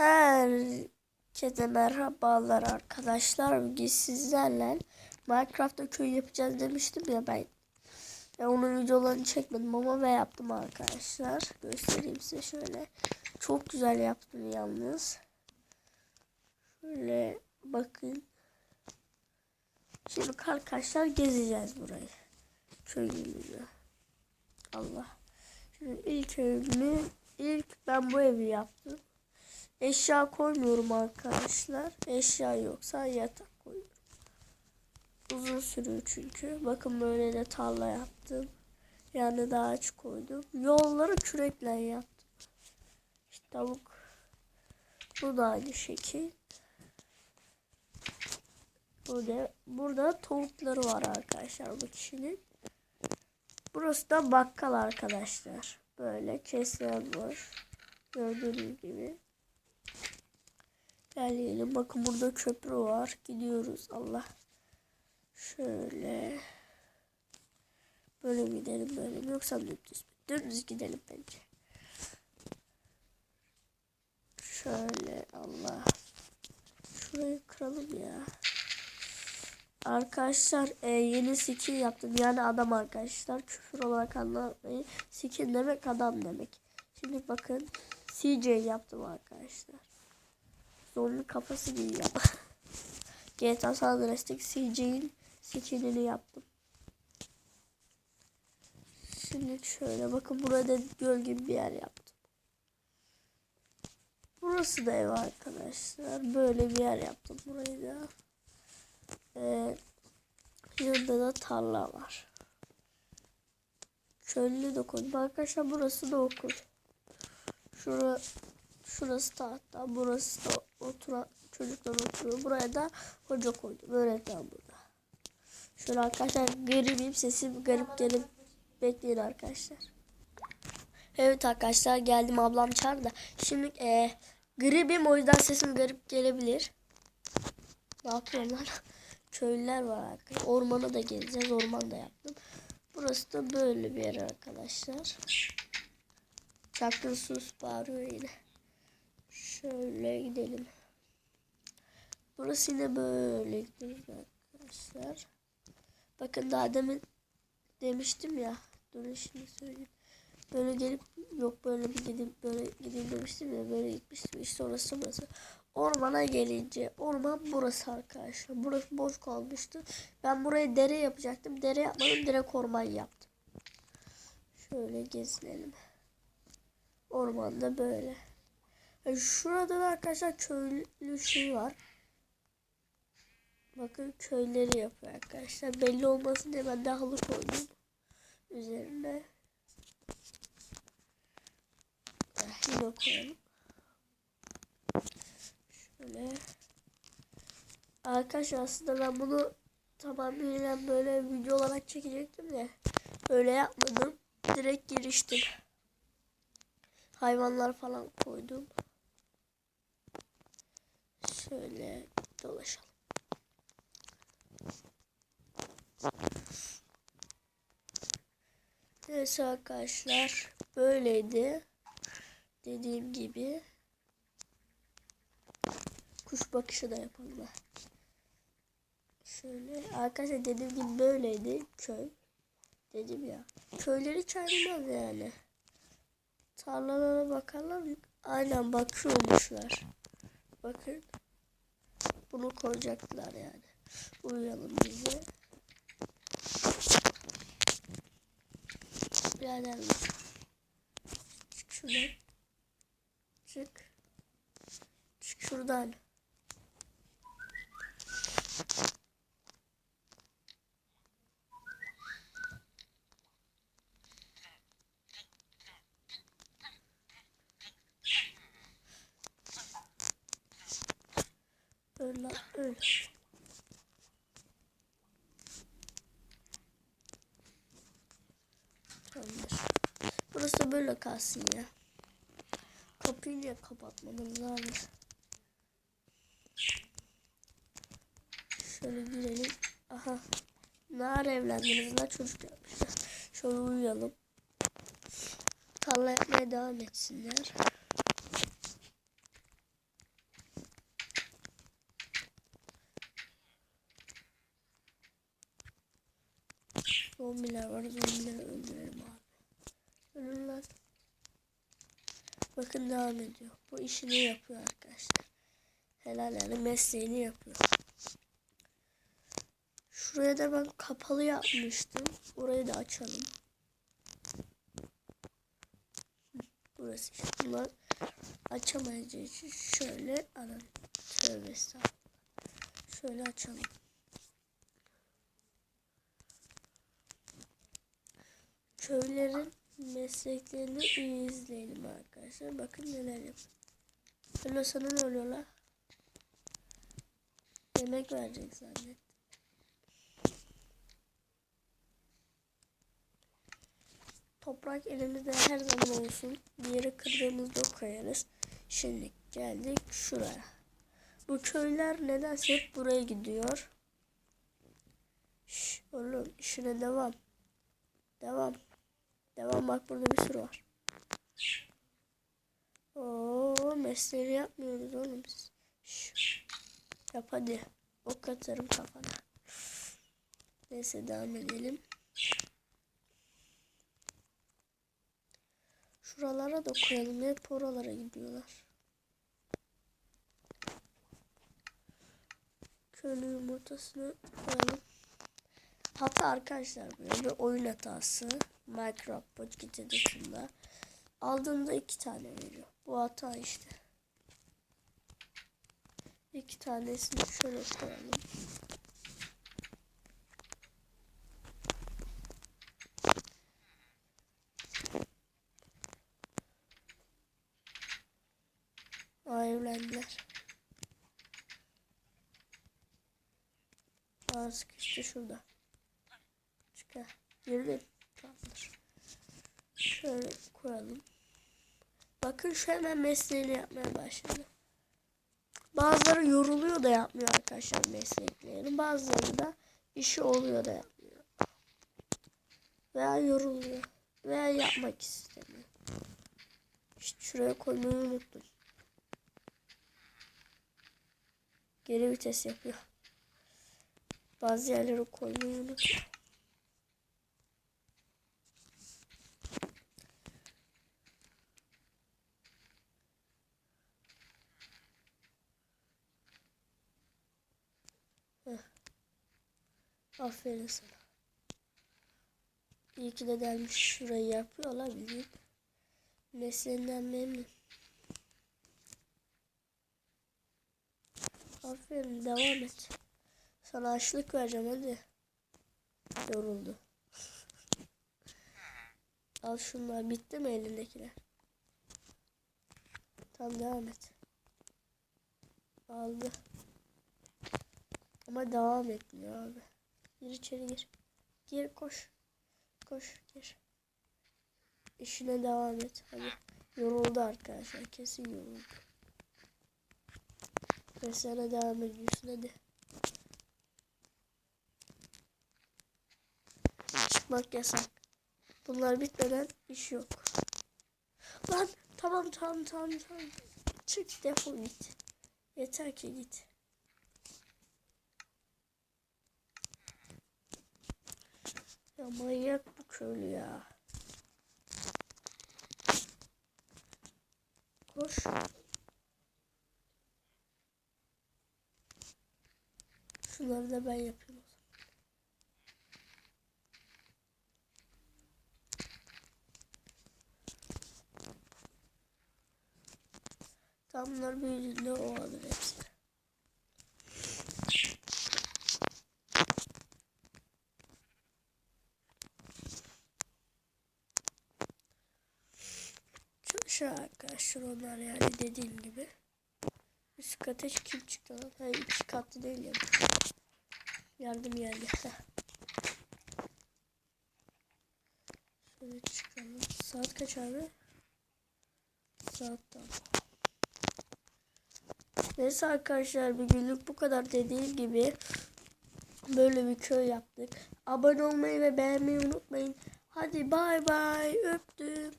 Herkese merhabalar arkadaşlar. Bugün sizlerle Minecraft'ta köy yapacağız demiştim ya ben. Ya onun videolarını çekmedim ama ve yaptım arkadaşlar. Göstereyim size şöyle. Çok güzel yaptım yalnız. Şöyle bakın. Şimdi arkadaşlar gezeceğiz burayı. Köyümüzü. Allah. Şimdi ilk evimi ilk ben bu evi yaptım. Eşya koymuyorum arkadaşlar. Eşya yoksa yatak koyuyorum. Uzun sürüyor çünkü. Bakın böyle de tarla yaptım. Yani daha ağaç koydum. Yolları kürekle yaptım. İşte tavuk. Bu da aynı şekil. Burada, burada tavukları var arkadaşlar bu kişinin. Burası da bakkal arkadaşlar. Böyle kesler var. Gördüğünüz gibi. Gelelim. Bakın burada köprü var. Gidiyoruz. Allah. Şöyle. Böyle gidelim böyle yoksa dümdüz mü? Dümdüz gidelim bence. Şöyle Allah. Şurayı kıralım ya. Arkadaşlar e, yeni skin yaptım. Yani adam arkadaşlar. Küfür olarak anlamayın. Skin demek adam demek. Şimdi bakın. CJ yaptım arkadaşlar. Zorlu kafası giyiyor. GTA San Andreas'taki CJ'in skinini yaptım. Şimdi şöyle bakın burada göl gibi bir yer yaptım. Burası da ev arkadaşlar. Böyle bir yer yaptım burayı da. Ee, yanında da tarla var. Köylü de koydum. Arkadaşlar burası da okul. Şura, şurası tahta. Burası da oturan çocuklar oturuyor. Buraya da hoca koydum. Öğretmen burada. Şöyle arkadaşlar garibim. Sesim garip gelip bekleyin arkadaşlar. Evet arkadaşlar geldim ablam çağırdı. Şimdi e, gribim o yüzden sesim garip gelebilir. Ne yapıyorum lan? Köylüler var arkadaşlar. Ormana da geleceğiz. Orman da yaptım. Burası da böyle bir yer arkadaşlar. Çakır sus bağırıyor yine. Şöyle gidelim. Burası yine böyle gidiyoruz arkadaşlar. Bakın daha demin demiştim ya. Dur şimdi söyleyeyim. Böyle gelip yok böyle bir gidip böyle gideyim demiştim ya böyle gitmiştim işte orası burası. Ormana gelince orman burası arkadaşlar. Burası boş kalmıştı. Ben buraya dere yapacaktım. Dere yapmadım direkt orman yaptım. Şöyle gezinelim. Ormanda böyle. Yani şurada da arkadaşlar köylü şey var. Bakın köyleri yapıyor arkadaşlar. Belli olmasın diye ben de halı koydum. Üzerine. Yine koyalım. Şöyle. Arkadaşlar aslında ben bunu tamamıyla böyle video olarak çekecektim de öyle yapmadım. Direkt giriştim. Hayvanlar falan koydum. Şöyle dolaşalım. Neyse arkadaşlar böyleydi. Dediğim gibi kuş bakışı da yapalım. Şöyle arkadaşlar dediğim gibi böyleydi köy. Dedim ya. Köyleri çağırmaz yani. Tarlalara bakarlar. Aynen bakıyormuşlar. Bakın. Bunu koyacaklar yani. Uyuyalım bize. Birader Çık şuradan. Çık. Çık şuradan. Öyle öyle. Tamamdır. Burası böyle kalsın ya. Kapıyı niye kapatmadım lazım. Şöyle girelim. Aha. Nar evlendiniz lan çocuk yapmışlar. Şöyle uyuyalım. Tarla yapmaya devam etsinler. Zombiler var. Zombileri öldürelim abi. Ölün lan. Bakın devam ediyor. Bu işini yapıyor arkadaşlar. Helal yani mesleğini yapıyor. Şuraya da ben kapalı yapmıştım. Orayı da açalım. Burası işte. Bunlar açamayacağı için şöyle alalım. Tövbe estağfurullah. Şöyle açalım. Köylerin mesleklerini iyi izleyelim arkadaşlar. Bakın neler yapıyor. Öyle sana ne oluyor la? Yemek verecek zannet. Toprak elimizde her zaman olsun. Bir yere kırdığımızda koyarız. Şimdi geldik şuraya. Bu köyler nedense hep buraya gidiyor. Şş, oğlum işine devam. Devam. Devam bak burada bir sürü var. Oo mesleğini yapmıyoruz oğlum biz. Şş, yap hadi. Ok atarım kafana. Neyse devam edelim. Şuralara da koyalım. Hep oralara gidiyorlar. Köylü yumurtasını koyalım. Hata arkadaşlar böyle bir oyun hatası. Minecraft Podcast Edition'da. Aldığında iki tane veriyor. Bu hata işte. İki tanesini şöyle koyalım. Aa evlendiler. Aa sıkıştı şurada. Çıkar. Girdin. Şöyle koyalım. Bakın şu hemen mesleğini yapmaya başladı. Bazıları yoruluyor da yapmıyor arkadaşlar mesleklerini. Bazıları da işi oluyor da yapmıyor. Veya yoruluyor. Veya yapmak istemiyor. İşte şuraya koymayı unuttum. Geri vites yapıyor. Bazı yerlere koymayı unuttum. Aferin sana. İyi ki de gelmiş şurayı yapıyor olabilir. Mesleğinden memnun. Aferin devam et. Sana açlık vereceğim hadi. Yoruldu. Al şunlar bitti mi elindekiler? Tamam devam et. Aldı. Ama devam etmiyor abi. Gir içeri gir. Gir koş. Koş gir. İşine devam et. Hadi. Yoruldu arkadaşlar. Kesin yoruldu. Ve sana devam ediyorsun hadi. Çıkmak yasak. Bunlar bitmeden iş yok. Lan tamam tamam tamam tamam. Çık defol git. Yeter ki git. Ya manyak bu köylü ya. Koş. Şunları da ben yapayım. o zaman. Tam bunlar büyüdüğünde o alır hepsini. Şu arkadaşlar onlar yani dediğim gibi. Üst kata kim çıktı lan? Hayır iki katlı değil ya. Yardım geldi. Şöyle çıkalım. Saat kaç abi? Saat tam. Neyse arkadaşlar bir günlük bu kadar dediğim gibi böyle bir köy yaptık. Abone olmayı ve beğenmeyi unutmayın. Hadi bay bay öptüm.